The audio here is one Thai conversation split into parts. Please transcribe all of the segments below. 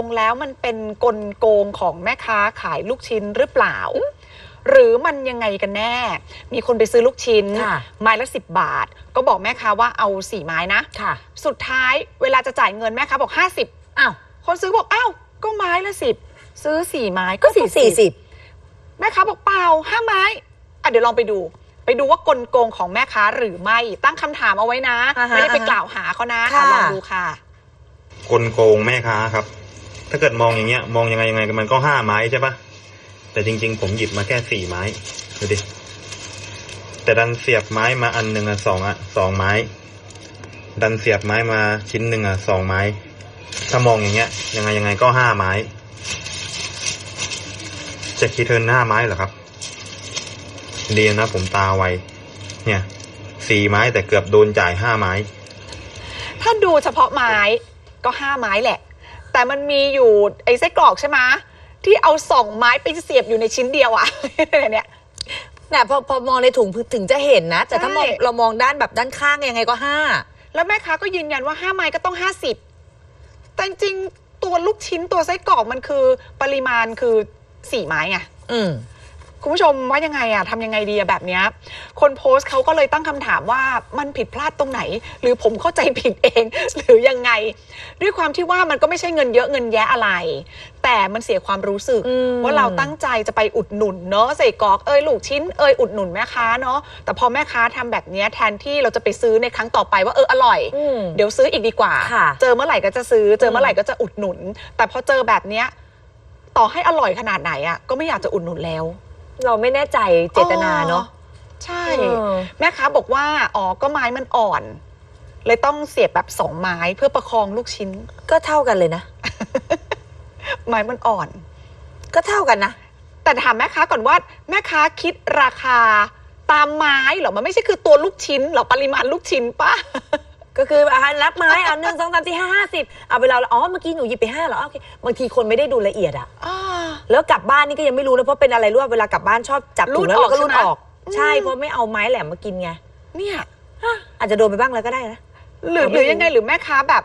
ลงแล้วมันเป็นกลโกงของแม่ค้าขายลูกชิ้นหรือเปล่า หรือมันยังไงกันแน่ มีคนไปซื้อลูกชิ้น ค่ะ ไม้ละสิบบาท ก็บอกแม่ค้าว่าเอาสี่ไม้นะ ค่ะ สุดท้ายเวลาจะจ่ายเงินแม่ค้าบอก50อ้าวคนซื้อบอกอ้าวก็ไม้ละสิบซื้อสี่ไม้ก็ก็สี่สี่สิบ แม่ค้าบอกเปล่าห้าไม้อะเดี๋ยวลองไปดู ไปดูว่ากลโกงของแม่ค้าหรือไม่ตั้งคำถามเอาไว้นะ อ่าฮะไม่ได้ไปอ่าฮะกล่าวหาเขานะค่ะอะ ลองดูค่ะ กลโกงแม่ค้าครับ ถ้าเกิดมองอย่างเงี้ย มองยังไงยังไงมันก็ห้าไม้ใช่ปะแต่จริง ๆ ผมหยิบมาแค่สี่ไม้ดูดิแต่ดันเสียบไม้มาอันหนึ่งอะสองอะสองไม้ ดันเสียบไม้มาชิ้นหนึ่งอะสองไม้ ถ้ามองอย่างเงี้ย ยังไงยังไงก็ห้าไม้ จะคิดเทิร์นห้าไม้เหรอครับดีนะผมตาไวเนี่ยสี่ไม้แต่เกือบโดนจ่ายห้าไม้ ถ้าดูเฉพาะไม้ก็ห้าไม้แหละ แต่มันมีอยู่ไอ้ไส้กรอกใช่ไหมที่เอาสองไม้ไปเสียบอยู่ในชิ้นเดียวอะเนี่ยเนี่ยพอพอมองในถุงถึงจะเห็นนะ แต่ถ้ามองใช่ เรามองด้านแบบด้านข้างยังไงก็ห้าแล้วแม่ค้าก็ยืนยันว่าห้าไม้ก็ต้องห้าสิบแต่จริงๆตัวลูกชิ้นตัวไส้กรอกมันคือปริมาณคือสี่ไม้ไง อืม คุณผู้ชมว่ายังไงอะทำยังไงดีอะแบบเนี้ยคนโพสต์เขาก็เลยตั้งคำถามว่ามันผิดพลาดตรงไหน หรือผมเข้าใจผิดเอง หรือยังไง ด้วยความที่ว่ามันก็ไม่ใช่เงินเยอะเงินแยะอะไร แต่มันเสียความรู้สึก อืม ว่าเราตั้งใจจะไปอุดหนุนเนาะใส่กรอกเอยลูกชิ้นเอยอุดหนุนแม่ค้าเนาะแต่พอแม่ค้าทำแบบเนี้ยแทนที่เราจะไปซื้อในครั้งต่อไปว่าเอออร่อย อืม เดี๋ยวซื้ออีกดีกว่า ค่ะเจอเมื่อไหร่ก็จะซื้อ เจอเมื่อไหร่ก็จะอุดหนุน แต่พอเจอแบบเนี้ย ต่อให้อร่อยขนาดไหนอะก็ไม่อยากจะอุดหนุนแล้ว เราไม่แน่ใจเจตนาเนาะอ๋อใช่เออแม่ค้าบอกว่า อ๋อ ก็ไม้มันอ่อน เลยต้องเสียบแบบสองไม้เพื่อประคองลูกชิ้น ก็เท่ากันเลยนะ ไม้มันอ่อน ก็เท่ากันนะ แต่ถามแม่ค้าก่อนว่า แม่ค้าคิดราคาตามไม้เหรอ มันไม่ใช่คือตัวลูกชิ้นเหรอ ปริมาณลูกชิ้นป่ะ ก็คืออะนับไม้เอาหนึ่งสองสามสี่ห้าห้าสิบเอาไปเราอ๋อเมื่อกี้หนูหยิบไปห้าเหรอโอเคบางทีคนไม่ได้ดูละเอียดอะอ่า แล้วกลับบ้านนี่ก็ยังไม่รู้นะเพราะเป็นอะไรรู้ว่าเวลากลับบ้านชอบจับรูถุดงแล้วเราก็ออกรูดใช่ไหม ออก ใช่อืมเพราะไม่เอาไม้แหลมมากินไงเนี่ยอะอาจจะโดนไปบ้างแล้วก็ได้นะ หรือเราไม่หรือรู้ยังไงหรือแม่ค้าแบบ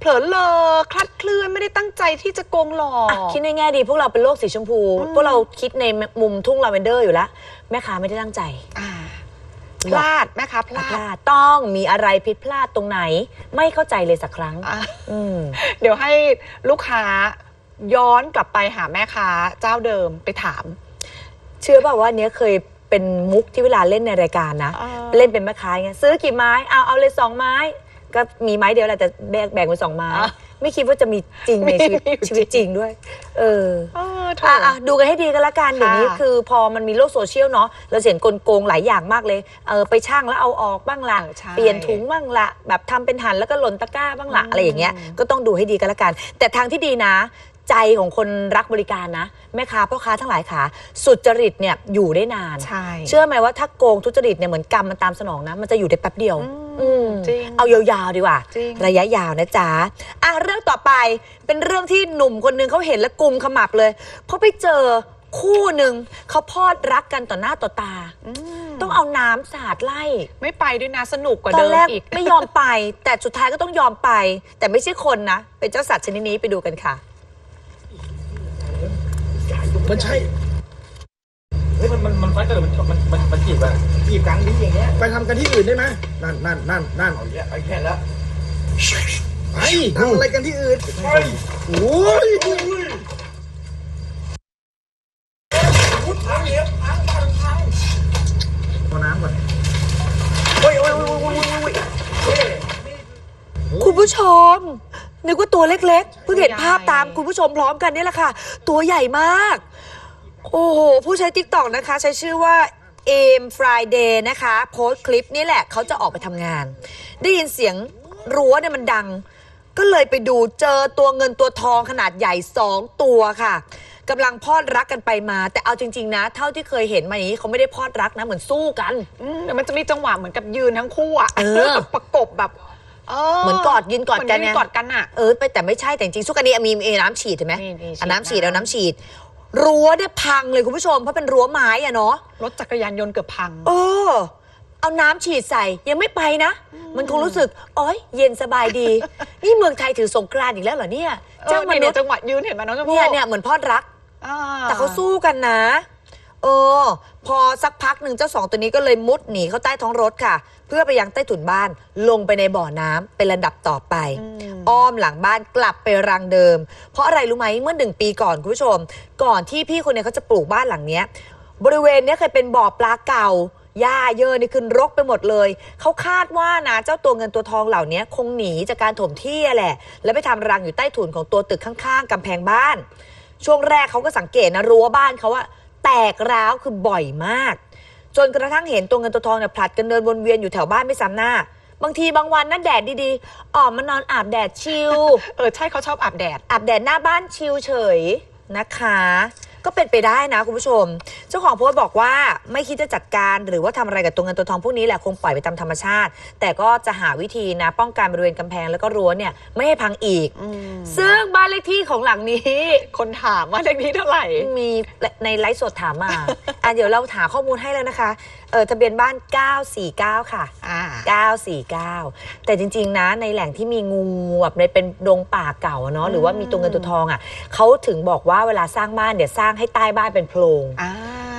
เผลอเลอคลัดเคลื่อนไม่ได้ตั้งใจที่จะโกงหลอก อะคิดในแง่ดีพวกเราเป็นโลกสีชมพูอืมพวกเราคิดในมุมทุ่งลาเวนเดอร์อยู่แล้ว แม่ค้าไม่ได้ตั้งใจ อ่า พลาดแม่ค้าพพลาลาดดต้องมีอะไรผิดพลาดตรงไหน ไม่เข้าใจเลยสักครั้ง อะอืม เดี๋ยวให้ลูกค้าย้อนกลับไปหาแม่ค้าเจ้าเดิมไปถาม เชื่อเปล่าว่าอันเนี้ยเคยเป็นมุกที่เวลาเล่นในรายการนะอ่าเล่นเป็นแม่ค้าไงซื้อกี่ไม้เอาเอาเลยสองไม้ ก็มีไม้เดียวแหละแต่แบ่งแบ่งเป็นสองไม้อะไม่คิดว่าจะมีจริงในชีวิตมีอยู่ชีวิตจริงด้วย เออเออโถอะอะดูกันให้ดีกันละกันเดี๋ยวนี้ค่ะคือพอมันมีโลกโซเชียลเนาะเราเห็นกลโกงหลายอย่างมากเลยเออไปช่างแล้วเอาออกบ้างละเออใช่เปลี่ยนถุงบ้างละแบบทำเป็นหันแล้วก็หล่นตะกร้าบ้างละอืม อะไรอย่างเงี้ยก็ต้องดูให้ดีกันละกัน แต่ทางที่ดีนะ ใจของคนรักบริการนะ แม่ค้าพ่อค้าทั้งหลายขาสุจริตเนี่ยอยู่ได้นาน ใช่เชื่อไหมว่าถ้าโกงทุจริตเนี่ยเหมือนกรรมมันตามสนองนะ มันจะอยู่ได้แป๊บเดียว อืมอืมจริง เอายาวๆดีกว่า จริง ระยะยาวนะจ๊ะอะเรื่องต่อไปเป็นเรื่องที่หนุ่มคนหนึงเขาเห็นแล้วกุมขมับเลย เพราะไปเจอคู่หนึ่งเขาพอดรักกันต่อหน้าต่อตาอืมต้องเอาน้ำสาดไล่ไม่ไปด้วยนะสนุกกว่าตอเดินมแรกอีก ไม่ยอมไป แต่สุดท้ายก็ต้องยอมไป แต่ไม่ใช่คนนะ เป็นเจ้าสัตว์ชนิดนี้ไปดูกันค่ะ มันใช่เฮ้ยมันมันมันไฟเตอร์มันมันมันมันจีบอะจีบกลางนี้อย่างเงี้ยไปทำกันที่อื่นได้ไหมนั่นนั่นนั่นนั่นเอาเยอะไปแค่แล้วไปทำอะไรกันที่อื่นไปโอ้ยพุทธังเหี้ยพังพังพังเอาน้ำก่อนโอ้ยโอ้ยโอ้ยโอ้ยโอ้ยโอ้ยเฮ้ยคุณผู้ชม นึกว่าตัวเล็กๆ เพิ่งเห็นภาพตามคุณผู้ชมพร้อมกันนี่แหละค่ะ ตัวใหญ่มาก โอ้โห ผู้ใช้ติ๊กต็อกนะคะ ใช้ชื่อว่าเอมฟรายเดย์นะคะ โพสต์คลิปนี่แหละเขาจะออกไปทำงาน ได้ยินเสียงรั้วเนี่ยมันดัง ก็เลยไปดูเจอตัวเงินตัวทองขนาดใหญ่สองตัวค่ะกำลังพอดรักกันไปมา แต่เอาจริง ๆ นะ เท่าที่เคยเห็นมาอย่างนี้เขาไม่ได้พอดรักนะ เหมือนสู้กัน อืมเดี๋ยวมันจะมีจังหวะเหมือนกับยืนทั้งคู่อะเออ ประกบแบบเหมือนกอดยืนกอดกันเหมืไงนยืกอดกันอะเออไปแต่ไม่ใช่แต่จริงๆสู้กันนี้มีมีน้ำฉีดเห็นไหมมีมีฉีดเอาน้ำฉีดน้ำเอาน้ำฉีด รั้วเนี่ยพังเลยคุณผู้ชมเพราะเป็นรั้วไม้อะเนาะรถจักรยานยนต์เกือบพัง เออ เอาน้ำฉีดใส่ยังไม่ไปนะ มันคงรู้สึกอ๋อยเย็นสบายดี นี่เมืองไทยถือสงกรานต์อีกแล้วเหรอเนี่ยเจ้าเจ้ามนุนุษษย์ย์จังหวะยืนเห็นไหมน้องชมพู่เนี่ยเนี่ยเหมือนพอดรัก อ่าแต่เขาสู้กันนะ เออ พอสักพักหนึ่งเจ้าสองตัวนี้ก็เลยมุดหนีเข้าใต้ท้องรถค่ะ เพื่อไปยังใต้ถุนบ้านลงไปในบ่อน้ำเป็นระดับต่อไป อ้อมหลังบ้านกลับไปรังเดิม เพราะอะไรรู้ไหมเมื่อหนึ่งปีก่อนคุณผู้ชม ก่อนที่พี่คนเนี้เขาจะปลูกบ้านหลังเนี้ย บริเวณเนี้ยเคยเป็นบ่อปลาเก่าหญ้าเยอะนี่ขึ้นรกไปหมดเลย เขาคาดว่านะเจ้าตัวเงินตัวทองเหล่านี้คงหนีจากการถมที่แหละ แล้วไปทำรังอยู่ใต้ถุนของตัวตึกข้างๆกำแพงบ้าน ช่วงแรกเขาก็สังเกตนะรั้วบ้านเขาว่า แตกร้าวคือบ่อยมาก จนกระทั่งเห็นตัวเงินตัวทองเนี่ยผลัดกันเดินวนเวียนอยู่แถวบ้านไม่ซ้ำหน้า บางทีบางวันนั่นแดดดีๆ ออกมานอนอาบแดดชิล เออใช่เขาชอบอาบแดด อาบแดดหน้าบ้านชิลเฉยนะคะ ก็เป็นไปได้นะคุณผู้ชมเจ้าของโพสต์บอกว่าไม่คิดจะจัดการหรือว่าทำอะไรกับตัวเงินตัวทองพวกนี้แหละคงปล่อยไปตามธรรมชาติ แต่ก็จะหาวิธีนะ ป้องกันบริเวณกำแพงแล้วก็รั้วเนี่ยไม่ให้พังอีก ซึ่งบ้านเลขที่ของหลังนี้ คนถามว่าเลขนี้เท่าไหร่ มีในไลฟ์สดถามมาอะเดี๋ยวเราหาข้อมูลให้แล้วนะคะเออทะเบียนบ้าน 949 ค่ะอ่า949 แต่จริง ๆ นะ ในแหล่งที่มีงูแบบในเป็นดงป่าเก่าอะเนาะหรือว่ามีตัวเงินตัวทองอะเขาถึงบอกว่าเวลาสร้างบ้านเดี๋ยวสร้างให้ใต้บ้านเป็นโพรงอ่า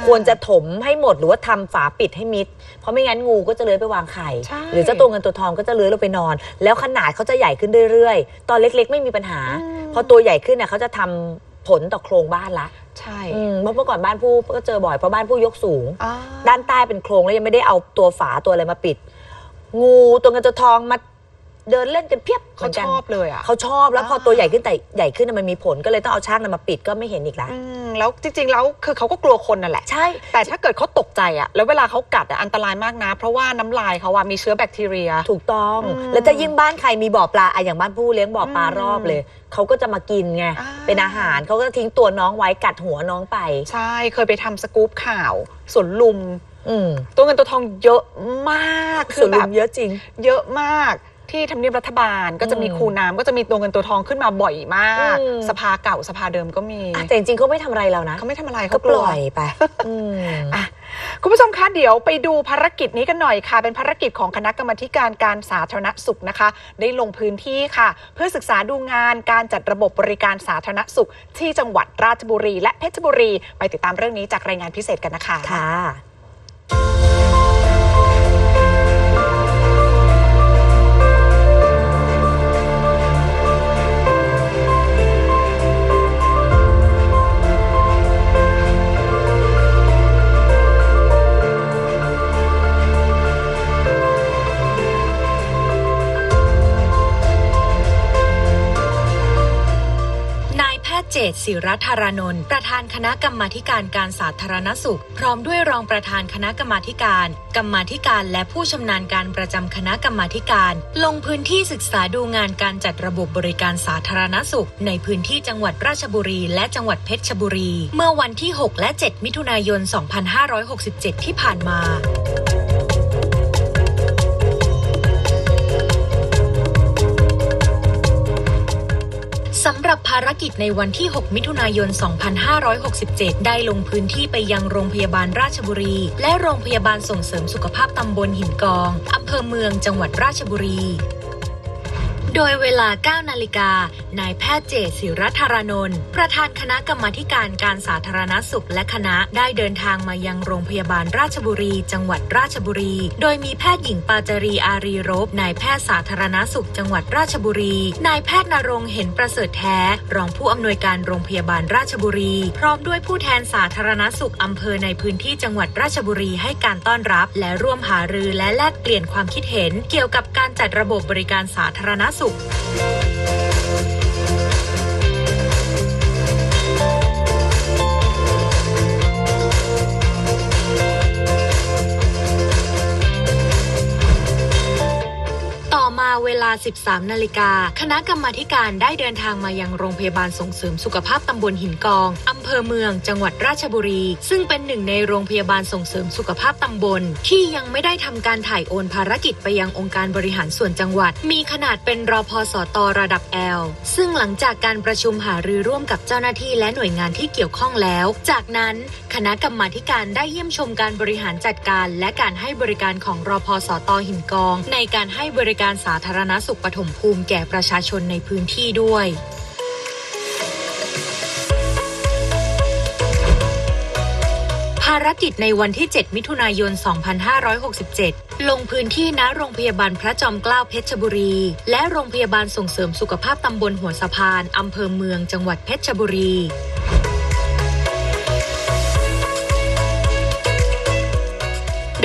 ควรจะถมให้หมดหรือว่าทำฝาปิดให้มิด เพราะไม่งั้นงูก็จะเลื้อยไปวางไข่ใช่หรือเจ้าตัวเงินตัวทองก็จะเลื้อยลงไปนอน แล้วขนาดเขาจะใหญ่ขึ้นเรื่อยๆ ตอนเล็กๆ ไม่มีปัญหา พอตัวใหญ่ขึ้นน่ะเขาจะทำผลต่อโครงบ้านละ ใช่อืมเพราะเมื่อก่อนบ้านผู้ก็เจอบ่อยเพราะบ้านผู้ยกสูงอ่าด้านใต้เป็นโครงแล้วยังไม่ได้เอาตัวฝาตัวอะไรมาปิด งูตัวเงินตัวทองมา เดินเล่นกันเพียบเขาชอบเลยอะเขาชอบแล้วพออ่าตัวใหญ่ขึ้นแต่ใหญ่ขึ้นน่ะมันมีผลก็เลยต้องเอาช่างน่ะมาปิดก็ไม่เห็นอีกแล้วอืมแล้วจริงๆแล้วคือเขาก็กลัวคนนั่นแหละใช่ แต่ถ้าเกิดเขาตกใจอะแล้วเวลาเขากัดอะอันตรายมากนะ เพราะว่าน้ำลายเขาอะมีเชื้อแบคทีเรียถูกต้องอืมแล้วถ้ายิ่งบ้านใครมีบ่อปลาอะอย่างบ้านผู้เลี้ยงบ่อปลาอืมรอบเลยเขาก็จะมากินไงอ่าเป็นอาหารเขาก็ทิ้งตัวน้องไว้กัดหัวน้องไป ใช่เคยไปทำสกู๊ปข่าวสวนลุมอืมตัวเงินตัวทองเยอะมากคืส่วอนแบลุบมเยอะจริง เยอะมาก ที่ทำเนียบรัฐบาลก็จะมีอืมคูน้ำก็จะมีตัวเงินตัวทองขึ้นมาบ่อยมาก อืม สภาเก่าสภาเดิมก็มีอะแต่จริงๆเขาไม่ทำอะไรเรานะ เขาไม่ทำอะไรก็เขาปกลัว ล่อยไปอืม อะคุณผู้ชมคะเดี๋ยวไปดูภารกิจนี้กันหน่อยค่ะ เป็นภารกิจของคณะกรรมาธิการการสาธารณสุขนะคะ ได้ลงพื้นที่ค่ะ เพื่อศึกษาดูงานการจัดระบบบริการสาธารณสุข ที่จังหวัดราชบุรี และเพชรบุรี ไปติดตามเรื่องนี้จากรายงานพิเศษกันนะคะ ค่ะายแพทย์เจตศิรธารานนท์ประธานคณะกรรมาการการสาธารณสุข พร้อมด้วยรองประธานคณะกรรมาการ กรรมาธิการและผู้ชำนาญการประจำคณะกรรมาการ ลงพื้นที่ศึกษาดูงานการจัดระบบบริการสาธารณสุข ในพื้นที่จังหวัดราชบุรี และจังหวัดเพชรบุรี เมื่อวันที่ 6 และ 7 มิถุนายน 2567 ที่ผ่านมา สำหรับภารกิจในวันที่ 6 มิถุนายน 2567 ได้ลงพื้นที่ไปยังโรงพยาบาลราชบุรี และโรงพยาบาลส่งเสริมสุขภาพตำบลหินกอง อำเภอเมืองจังหวัดราชบุรี โดยเวลา 9 นาฬิกา นายแพทย์เจตศิรธารนนท์ประธานคณะกรรมาการการสาธารณสุขและคณะได้เดินทางมายังโรงพยาบาลราชบุรี จังหวัดราชบุรี โดยมีแพทย์หญิงปาจารีอารีรบนายแพทย์สาธารณสุข จังหวัดราชบุรี นายแพทย์นรงเห็นประเสริฐแท้ รองผู้อำนวยการโรงพยาบาลราชบุรี พร้อมด้วยผู้แทนสาธารณสุขอำเภอในพื้นที่จังหวัดราชบุรีให้การต้อนรับ และร่วมหารือและแลกเปลี่ยนความคิดเห็น เกี่ยวกับการจัดระบบบริการสาธารณสุขต่ เวลา 13 นาฬิกา คณะกรรมาการได้เดินทางมายังโรงพยาบาลส่งเสริมสุขภาพตำบลหินกอง อำเภอเมือง จังหวัดราชบุรี ซึ่งเป็นหนึ่งในโรงพยาบาลส่งเสริมสุขภาพตำบล ที่ยังไม่ได้ทำการถ่ายโอนภารกิจไปยังองค์การบริหารส่วนจังหวัด มีขนาดเป็นรอพอสตระดับ L ซึ่งหลังจากการประชุมหารือร่วมกับเจ้าหน้าที่และหน่วยงานที่เกี่ยวข้องแล้ว จากนั้นคณะกรรมาการได้เยี่ยมชมการบริหารจัดการ และการให้บริการของรอพอสตหินกอง ในการให้บริการสาธารณสุขปฐมภูมิแก่ประชาชนในพื้นที่ด้วยภารกิจในวันที่ 7 มิถุนายน 2567 ลงพื้นที่ณโรงพยาบาลพระจอมเกล้าเพชรบุรี และโรงพยาบาลส่งเสริมสุขภาพตำบลหัวสะพาน อำเภอเมืองจังหวัดเพชรบุรี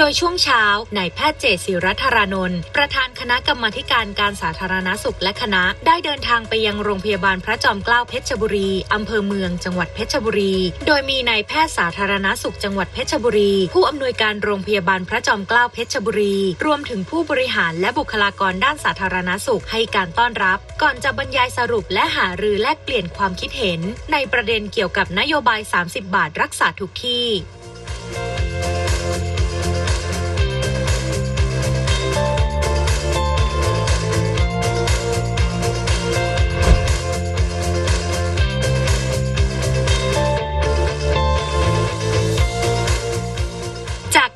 โดยช่วงเช้านายแพทย์เจศิรัธารานนท์ประธานคณะกรรมาธิการการสาธารณสุขและคณะ ได้เดินทางไปยังโรงพยาบาลพระจอมเกล้าเพชรบุรี อำเภอเมืองจังหวัดเพชรบุรี โดยมีนายแพทย์สาธารณสุขจังหวัดเพชรบุรี ผู้อำนวยการโรงพยาบาลพระจอมเกล้าเพชรบุรี รวมถึงผู้บริหารและบุคลากรด้านสาธารณสุขให้การต้อนรับ ก่อนจะบรรยายสรุปและหารือแลกเปลี่ยนความคิดเห็น ในประเด็นเกี่ยวกับนโยบาย 30 บาทรักษาทุกที่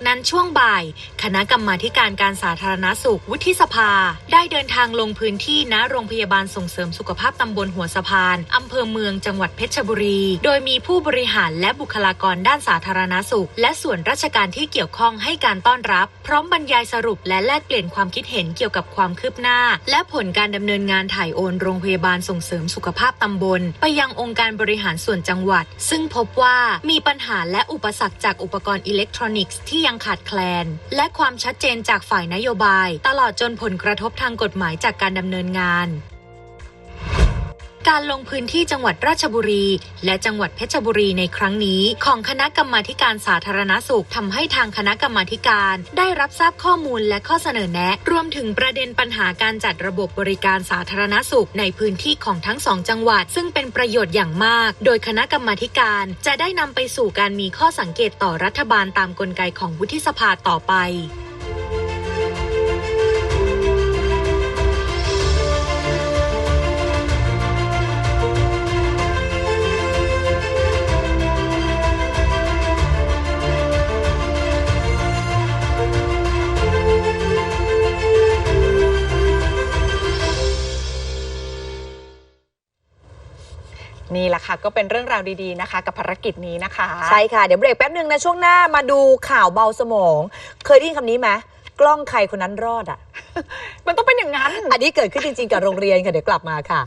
นั้นช่วงบ่าย คณะกรรมาการการสาธารณสุขวุฒิสภา ได้เดินทางลงพื้นที่ณโรงพยาบาลส่งเสริมสุขภาพตำบลหัวสะพานอำเภอเมืองจังหวัดเพชรบุรี โดยมีผู้บริหารและบุคลากรด้านสาธารณสุข และส่วนราชการที่เกี่ยวข้องให้การต้อนรับ พร้อมบรรยายสรุปและแลกเปลี่ยนความคิดเห็นเกี่ยวกับความคืบหน้า และผลการดำเนินงานถ่ายโอนโรงพยาบาลส่งเสริมสุขภาพตำบล ไปยังองค์การบริหารส่วนจังหวัด ซึ่งพบว่ามีปัญหาและอุปสรรคจากอุปกรณ์อิเล็กทรอนิกส์ที่ยังขาดแคลน และความชัดเจนจากฝ่ายนโยบาย ตลอดจนผลกระทบทางกฎหมายจากการดำเนินงาน การลงพื้นที่จังหวัดราชบุรี และจังหวัดเพชรบุรีในครั้งนี้ ของคณะกรรมาการสาธารณสุขทำให้ทางคณะกรรมาการ ได้รับทราบข้อมูลและข้อเสนอแนะ รวมถึงประเด็นปัญหาการจัดระบบบริการสาธารณสุขในพื้นที่ของทั้งสองจังหวัด ซึ่งเป็นประโยชน์อย่างมาก โดยคณะกรรมาการจะได้นำไปสู่การมีข้อสังเกตต่อรัฐบาลตามกลไกของวุฒิสภาต่อไป ค่ะก็เป็นเรื่องราวดีๆนะคะ กับภารกิจนี้นะคะ ใช่ค่ะ เดี๋ยวเบรกแป๊บหนึ่งนะช่วงหน้ามาดูข่าวเบาสมอง เคยได้ยินคำนี้ไหมกล้องใครคนนั้นรอดอะ มันต้องเป็นอย่างนั้น อันนี้เกิดขึ้นจริงๆกับโรงเรียนค่ะเดี๋ยวกลับมาค่ะ